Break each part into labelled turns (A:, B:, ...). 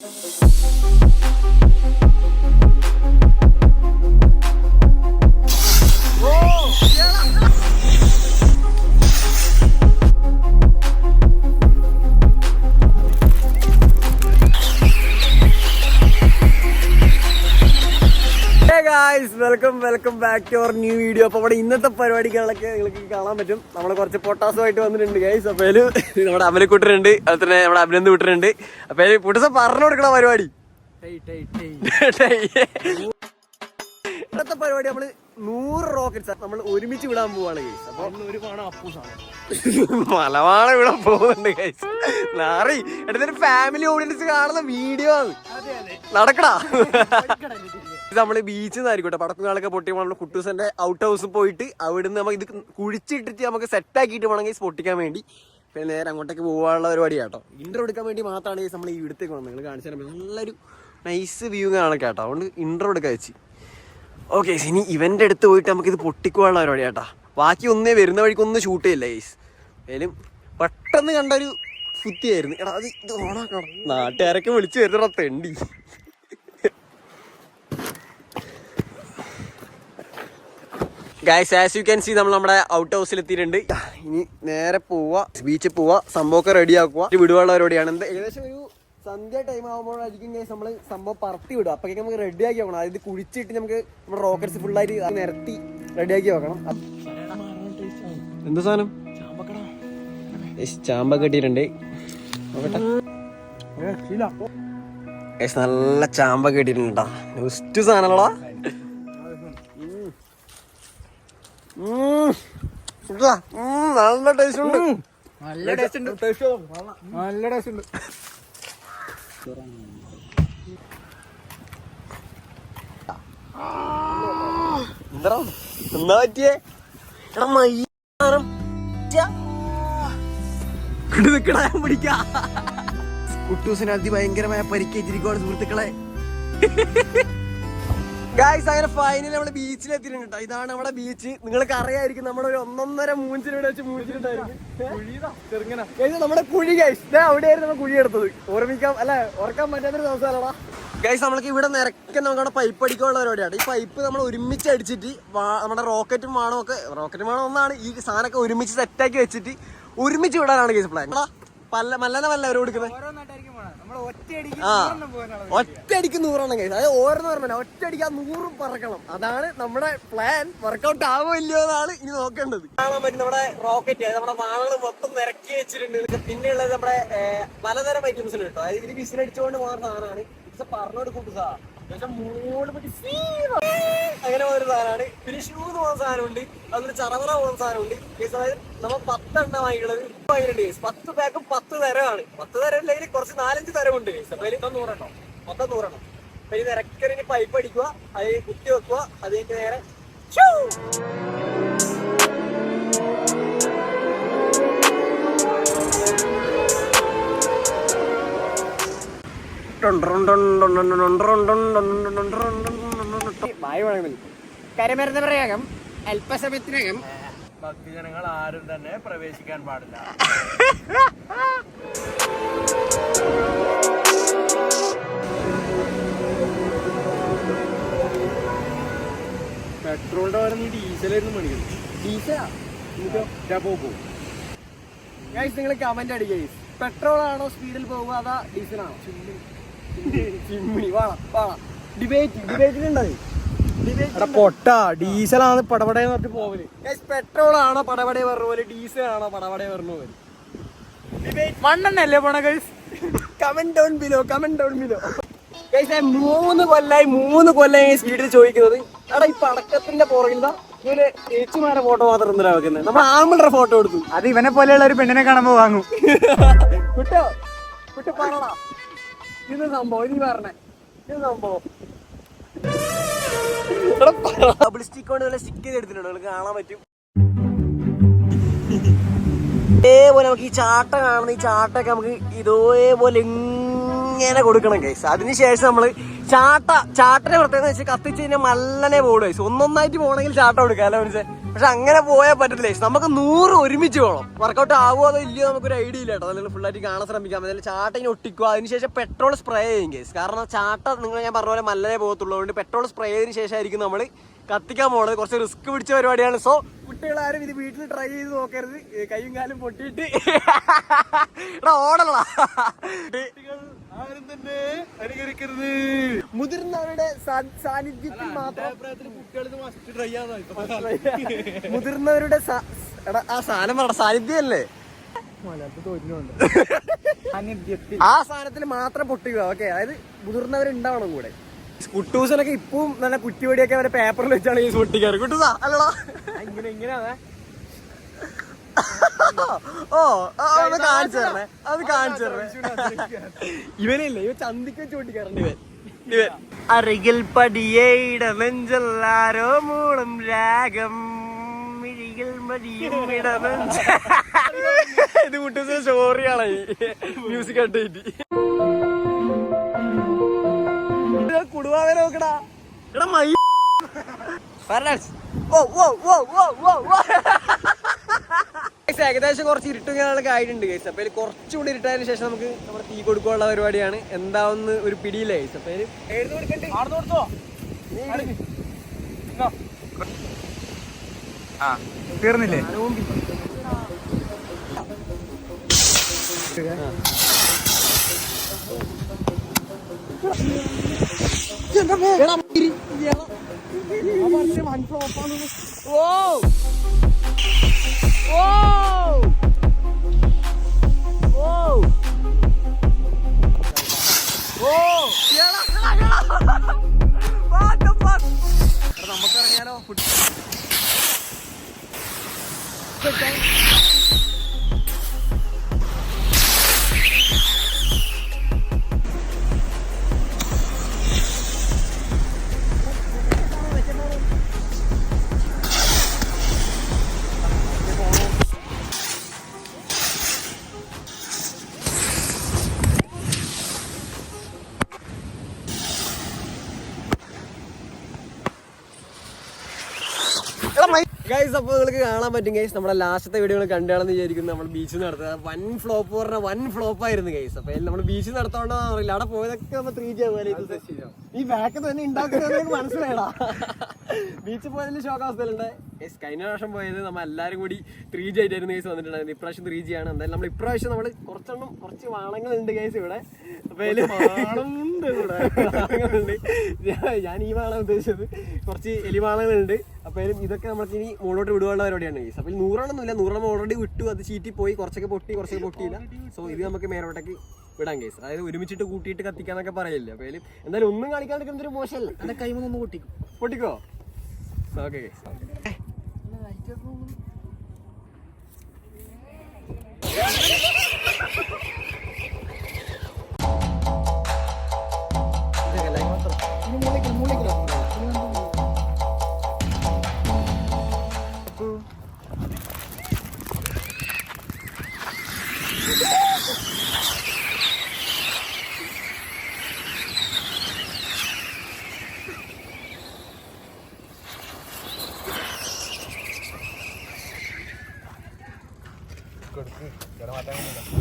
A: Música guys welcome welcome back to our new video അപ്പൊ ഇവിടെ ഇന്നത്തെ പരിപാടികളൊക്കെ നിങ്ങൾക്ക് കാണാൻ പറ്റും. നമ്മൾ കുറച്ച് പൊട്ടാസുമായിട്ട് വന്നിട്ടുണ്ട് ഗൈസ് അപ്പൊ അതിൽ നമ്മുടെ അമലക്കൂട്ടരുണ്ട് അതുപോലെ തന്നെ നമ്മുടെ അഭിനന്ദ് കൂട്ടരുണ്ട്. അപ്പൊ അതിൽ പുട്ടസ പറഞ്ഞു കൊടുക്കണ പരിപാടി? ഇന്നത്തെ പരിപാടി നമ്മൾ നൂറ് റോക്കറ്റ്സ് നമ്മൾ ഒരുമിച്ച് വിടാൻ പോവാണ് ഗൈസ് അപ്പൊ മലവാള ഇവിടെ പോകുന്നുണ്ട് ഗൈസ് നാറി എടുത്തൊരു ഫാമിലി ഓഡിയൻസ് കാണുന്ന വീഡിയോ ആണ്. നടക്കടാ. ഇത് നമ്മൾ ബീച്ചിൽ നിന്നായിരിക്കട്ടെ പടക്കുകളൊക്കെ പൊട്ടി നമ്മൾ കുട്ടൂസന്റെ ഔട്ട് ഹൗസിൽ പോയിട്ട് അവിടുന്ന് നമുക്ക് ഇത് കുഴിച്ചിട്ടിട്ട് നമുക്ക് സെറ്റ് ആക്കിയിട്ട് വേണമെങ്കിൽ പൊട്ടിക്കാൻ വേണ്ടി പിന്നെ നേരെ അങ്ങോട്ടേക്ക് പോകാനുള്ള പരിപാടി കേട്ടോ. ഇൻട്രോ എടുക്കാൻ വേണ്ടി മാത്രമാണ് നമ്മൾ ഈ ഇവിടത്തേക്ക് വന്നത്. നിങ്ങൾ കാണിച്ചു തരാൻ നല്ലൊരു നൈസ് വ്യൂ കാണാൻ കേട്ടോ. അതുകൊണ്ട് ഇൻട്രോ എടുക്കാൻ വെച്ച്. ഓക്കെ ഇനി ഇവന്റെ അടുത്ത് പോയിട്ട് നമുക്ക് ഇത് പൊട്ടിക്കുവാനുള്ള പരിപാടി കേട്ടാ. ബാക്കി ഒന്നേ വരുന്ന വഴിക്ക് ഒന്നും ഷൂട്ട് ചെയ്യില്ല ഗൈസ് ഏലും പെട്ടെന്ന് കണ്ടൊരു ഫുത്തിയായിരുന്നു എടാ അത് ഇത് ഓണാക്കണം. നാട്ടുകാരൊക്കെ വിളിച്ചു വരുന്നടാ തെണ്ടി. Guys as you can see നമ്മൾ നമ്മുടെ ഔട്ട് ഹൗസിൽ എത്തിയിട്ടുണ്ട്. ഇനി നേരെ പോവാ ബീച്ചിൽ പോവാ സംഭവമൊക്കെ റെഡി ആക്കുക വിടുവാനുള്ള എന്ത് ഏകദേശം ഒരു സന്ധ്യ ടൈം ആകുമ്പോഴായിരിക്കും ഗൈസ് നമ്മൾ സംഭവം പറത്തി വിടുക. അപ്പോഴേക്കും നമുക്ക് റെഡി ആക്കി വെക്കണം. അതായത് കുഴിച്ചിട്ട് നമുക്ക് നമ്മുടെ റോക്കറ്റ്സ് ഫുള്ളായിട്ട് നിരത്തി റെഡി ആക്കി വെക്കണം. എന്താ സാധനം? ചാമ്പ കെട്ടിയിട്ടുണ്ട്. നല്ല ചാമ്പ കെട്ടിയിട്ടുണ്ട് കേട്ടാ. നെക്സ്റ്റ് നല്ല ടേസ്റ്റ് ഉണ്ട്.
B: നല്ല ടേസ്റ്റ് ഉണ്ട്. നല്ല ടേസ്റ്റ് ഉണ്ട്.
A: എന്താ എന്താ പറ്റിയേ? എടാ പിടിക്കാ. കുട്ടൂസിന് അതിഭയങ്കരമായ പരിക്കേറ്റിരിക്കുവാണ് സുഹൃത്തുക്കളെ. ഗായ്സ് അങ്ങനെ ഫൈനലി നമ്മൾ ബീച്ചിൽ എത്തിയിട്ടുണ്ട് ഇതാണ് നമ്മുടെ ബീച്ച് നിങ്ങൾക്ക് അറിയായിരിക്കും നമ്മുടെ ഒരു ഒന്നൊന്നര മൂഞ്ചിലൂടെ വെച്ച് മൂഞ്ചിട്ടുണ്ടായിരുന്നു. നമ്മുടെ കുഴി ഗൈസ് ഇതാ അവിടെയായിരുന്നു നമ്മൾ കുഴി എടുത്തത്. ഓർമ്മിക്കാം അല്ലെ? ഓർക്കാൻ പറ്റാത്തൊരു ദിവസമല്ലടാ. ഗൈസ് നമ്മൾക്ക് ഇവിടെ നിരക്കെ നമുക്ക് അവിടെ പൈപ്പ് അടിക്കാനുള്ള പരിപാടിയാണ്. ഈ പൈപ്പ് നമ്മൾ ഒരുമിച്ച് അടിച്ചിട്ട് നമ്മുടെ റോക്കറ്റും വാണോ ഒക്കെ റോക്കറ്റും വാണോ ഒന്നാണ്. ഈ സാധനമൊക്കെ ഒരുമിച്ച് സെറ്റാക്കി വെച്ചിട്ട് ഒരുമിച്ച് വിടാനാണ് ഗൈസ് പ്ലാൻ പല്ല മല്ലനെ വല്ല അവരോട് കൊടുക്കുന്നത്
B: ഓരോ നാട്ടായിരിക്കും പോണേ നമ്മൾ ഒറ്റയടിക്ക് നൂറെണ്ണം
A: കഴിച്ചു. അതായത് ഓരോന്ന് പറഞ്ഞാൽ ഒറ്റയടിക്ക് ആ നൂറും പറക്കണം. അതാണ് നമ്മുടെ പ്ലാൻ വർക്കൗട്ട് ആവോ ഇല്ലയോ എന്നാണ് ഇനി നോക്കേണ്ടത്. കാണാൻ പറ്റും നമ്മുടെ റോക്കറ്റ് നമ്മുടെ വാളുകൾ മൊത്തം നിരക്കി വെച്ചിട്ടുണ്ട്. പിന്നെയുള്ളത് നമ്മുടെ പലതരം ഐറ്റംസിൽ കേട്ടോ. അതായത് ഇതിന് വിസിലടിച്ചുകൊണ്ട് പോകുന്ന സാധനമാണ് ഇത് പറഞ്ഞോട് കൂട്ടുക സീ- അങ്ങനെ ഒരു സാധനമാണ്. പിന്നെ ഷൂ എന്ന് പോകുന്ന സാധനമുണ്ട്. അതുപോലെ ചറവറ പോകുന്ന സാധനമുണ്ട്. അതായത് നമ്മൾ പത്തെണ്ണം വാങ്ങിയുള്ളത് വാങ്ങിയിട്ടുണ്ട് guys. പത്ത് പാക്കും പത്ത് തരമാണ് പത്ത് തരം ഇല്ലെങ്കിൽ കുറച്ച് നാലഞ്ച് തരമുണ്ട്. അപ്പൊ നൂറെണ്ണം. മൊത്തം നൂറെണ്ണം. അപ്പൊ ഈ ഇറക്കറിന് പൈപ്പ് അടിക്കുക അത് കുത്തി വെക്കുക അതിന് നേരെ കരമരുന്ന പ്രയോഗം അല്പസമയത്തിനകം.
B: ഭക്തജനങ്ങൾ ആരും തന്നെ പ്രവേശിക്കാൻ പാടില്ല. പെട്രോളിന്റെ പകരം നീ ഡീസലായിരുന്നു പണിക്കുന്നത്
A: ഡീസലാ? നിങ്ങൾ കമന്റ് അടിക്കുക പെട്രോൾ ആണോ സ്പീഡിൽ പോകുക അതാ ഡീസൽ ആണോ ചിമ്മിണി വാള വാള ഡിബേറ്റ്
B: പൊട്ട. ഡീസലാണ് പടപടയെന്ന് പറഞ്ഞിട്ട്
A: പോവൽ. പെട്രോൾ ആണോ പടപടയെ പറഞ്ഞ പോലെ? ഡീസൽ ആണോ പടപടയെ പറഞ്ഞ പോലെ?
B: മണ്ണെണ്ണല്ലേ പോണ guys
A: comment down below comment down below guys മൂന്ന് കൊല്ലായി മൂന്ന് കൊല്ലായി സ്പീഡിൽ ചോദിക്കുന്നത്. എടാ ഈ പടക്കത്തിന്റെ പുറകിൽ ഇവർ ചേച്ചിമാരെ ഫോട്ടോ മാത്രം എന്തിനാ വെക്കുന്നത് നമ്മൾ ആമ്പിളുടെ ഫോട്ടോ എടുത്തു.
B: അത് ഇവനെ പോലെയുള്ള ഒരു പെണ്ണിനെ കാണുമ്പോ വാങ്ങും.
A: കുട്ടോ കുട്ടി പറടാ ഇത് സംഭവം ഇനി പറഞ്ഞേ. ഇത് സംഭവം. കാണാൻ ഇതേപോലെ നമുക്ക് ഈ ചാട്ട കാണുന്ന ഈ ചാട്ടൊക്കെ നമുക്ക് ഇതേപോലെ ഇങ്ങനെ കൊടുക്കണം കേസ് അതിനുശേഷം നമ്മൾ ചാട്ട ചാട്ടനെ പ്രത്യേകത വെച്ചാൽ കത്തിച്ച് കഴിഞ്ഞാൽ മല്ലനെ പോടും കേസ് ഒന്നൊന്നായിട്ട് പോകണമെങ്കിൽ ചാട്ട കൊടുക്കാം അല്ല മനസ്സിലായി പക്ഷെ അങ്ങനെ പോയാൽ പറ്റത്തില്ല. നമുക്ക് നൂറ് ഒരുമിച്ച് വേണം. വർക്കൗട്ട് ആവുമോ അതോ ഇല്ലയോ നമുക്കൊരു ഐഡിയ ഇല്ല കേട്ടോ. അതിൽ ഫുള്ളായിട്ട് കാണാൻ ശ്രമിക്കാം. അതിൽ ചാട്ട ഇങ്ങനെ ഒട്ടിക്കുക. അതിനുശേഷം പെട്രോൾ സ്പ്രേ ചെയ്യും കേസ് കാരണം ചാട്ട നിങ്ങൾ ഞാൻ പറഞ്ഞ പോലെ മല്ലനെ പോകത്തുള്ളൂ അതുകൊണ്ട് പെട്രോൾ സ്പ്രേ ചെയ്തതിന് ശേഷമായിരിക്കും നമ്മൾ കത്തിക്കാൻ പോകുന്നത് കുറച്ച് റിസ്ക് പിടിച്ച പരിപാടിയാണ്. സോ കുട്ടികളാരും ഇത് വീട്ടിൽ ട്രൈ ചെയ്ത് നോക്കരുത്. കൈയും കാലും പൊട്ടിയിട്ട്. എടാ ഓടലടാ
B: ആരും തന്നെ അനുകരിക്കരുത്.
A: മുതിർന്നവരുടെ സാന്നിധ്യത്തിൽ മാത്രം മുതിർന്നവരുടെ ആ സാധനം പറ
B: സാന്നിധ്യല്ലേ?
A: ആ സാധനത്തിൽ മാത്രം പൊട്ടിക്കുക ഓക്കെ അതായത് മുതിർന്നവരുണ്ടാവണം കൂടെ. കുട്ടൂസനൊക്കെ ഇപ്പം നല്ല കുറ്റിവടിയൊക്കെ അവരെ പേപ്പറിൽ വെച്ചാണ് ഈ പൊട്ടിക്കാറ്. കുട്ടൂസാ അല്ലടാ.
B: ഇങ്ങനെ ഇങ്ങനെ
A: ഓ ആ, അത് കാണിച്ചു തരണേ. അത് കാണിച്ചു തരണേ. ഇവനില്ലേ ഇവ ചന്തിക്ക് വെച്ച് പൊട്ടിക്കാറുണ്ട് ഇവൻ. ഇവൻ അരികിൽ പടിയേട നെഞ്ചല്ലാരോ മൂളം രാഗം. ഇടനെഞ്ച ഇത് കുട്ടൂസിന്റെ സ്റ്റോറിയാണ് മ്യൂസിക് കണ്ടിട്ട് കുടുവാവെ നോക്കടാ. എടാ my ഫർണാൻസ്. Oh oh oh oh oh. Guys, ഏകദേശം കുറച്ച് ഇരുട്ടുകളൊക്കെ ആയിട്ടുണ്ട് ഗൈസ് അപ്പൊ അതിൽ കുറച്ചുകൂടി ഇരുട്ടായതിനു ശേഷം നമുക്ക് നമ്മുടെ തീ കൊടുക്കാനുള്ള പരിപാടിയാണ്. എന്താവുന്ന ഒരു പിടിയില്ല ഗൈസ് അപ്പൊ ഇതിൽ എഴുതി കൊടുക്കണ്ടേ.
B: ആർന്ന് കൊടുത്തോ? ആ തീർന്നില്ലേ?
A: ഓ ഓ Goodbye. ഗൈസ് അപ്പോൾ നിങ്ങൾക്ക് കാണാൻ പറ്റും ഗൈസ് നമ്മുടെ ലാസ്റ്റത്തെ വീഡിയോ കണ്ടാണെന്ന് വിചാരിക്കുന്നു. നമ്മൾ ബീച്ച് നടത്തുക വൺ ഫ്ലോപ്പ് പറഞ്ഞ വൻ ഫ്ലോപ്പ് ആയിരുന്നു ഗൈസ് അപ്പൊ നമ്മൾ ബീച്ചിൽ നടത്തോണ്ടെന്ന് അറിയില്ല. അവിടെ പോയതൊക്കെ നമ്മൾ ത്രീ ജി ആവുക ഈ ബാക്ക് തന്നെ ഉണ്ടാക്കുന്നത് മനസ്സിലായടാ ബീച്ച് ബീച്ചിൽ പോയതിന് അവസ്ഥയിലുണ്ട് ഗൈസ് കഴിഞ്ഞ പ്രാവശ്യം പോയത് നമ്മൾ എല്ലാവരും കൂടി ത്രീ ജി ആയിട്ടായിരുന്നു ഗൈസ് വന്നിട്ടുണ്ടായിരുന്നു ഇപ്രാവശ്യം ത്രീ ജി ആണ്. എന്തായാലും നമ്മൾ ഇപ്രാവശ്യം നമ്മൾ കുറച്ചെണ്ണം കുറച്ച് വാണങ്ങളുണ്ട് ഗൈസ് ഇവിടെ. അപ്പൊ അതിൽ
B: വാളമുണ്ട് ഇവിടെ.
A: വാളങ്ങളുണ്ട്. ഞാൻ- ഈ വാള ഉദ്ദേശിച്ചത്. കുറച്ച് എലിവാളങ്ങളുണ്ട് അപ്പൊ അതിലും ഇതൊക്കെ നമ്മൾക്ക് ഇനി മുകളിലോട്ട് വിടുവാനുള്ള പരിപാടിയാണ്. ഗൈസ് നൂറെണ്ണം ഇല്ല നൂറെണ്ണം ഓൾറെഡി വിട്ടു. അത് ചീറ്റി പോയി. കുറച്ചൊക്കെ പൊട്ടി കുറച്ചൊക്കെ പൊട്ടിയില്ല. സോ ഇത് നമുക്ക് മേലോട്ടേക്ക് വിടാൻ കേസ് അതായത് ഒരുമിച്ചിട്ട് കൂട്ടിയിട്ട് കത്തിക്കാന്നൊക്കെ പറയില്ല. അപ്പൊ അതിലും എന്തായാലും ഒന്നും കാണിക്കാണ്ടിരിക്കുന്ന ഒരു മോശമല്ല.
B: എന്റെ കൈമൊന്നും പൊട്ടിക്കും.
A: പൊട്ടിക്കോ? Okay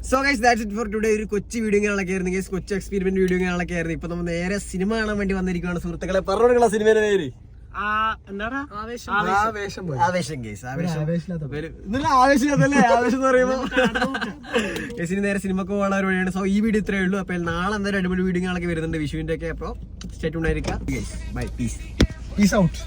A: so guys that's it for today ഒരു കൊച്ചു വീഡിയോ ഇങ്ങനെയൊക്കെ ആയിരുന്നു. ഗൈസ് കൊച്ചു എക്സ്പീരിമെന്റ് വീഡിയോ ഇങ്ങനെയൊക്കെ ആയിരുന്നു. ഇപ്പൊ നമ്മൾ നേരെ സിനിമ കാണാൻ വേണ്ടി വന്നിരിക്കുകയാണ് സുഹൃത്തുക്കളെ പറഞ്ഞോടുള്ള സിനിമയുടെ പേര്. ആവേശം.
B: ആവേശം.
A: ആവേശമില്ലാത്തല്ലേ ആവേശം എന്ന് നേരെ സിനിമക്ക് പോകാനുള്ള ഒരു വഴിയാണ്. സോ ഈ വീഡിയോ ഇത്രയേ ഉള്ളൂ. അപ്പോൾ നാളെ എന്തായാലും അടിപൊളി വീഡിയോകളൊക്കെ വരുന്നുണ്ട് വിഷുവിന്റെ ഒക്കെ. അപ്പോൾ സ്റ്റേറ്റ് ഉണ്ടായിരിക്കാം ബൈ പീസ്
B: പീസ് ഔട്ട്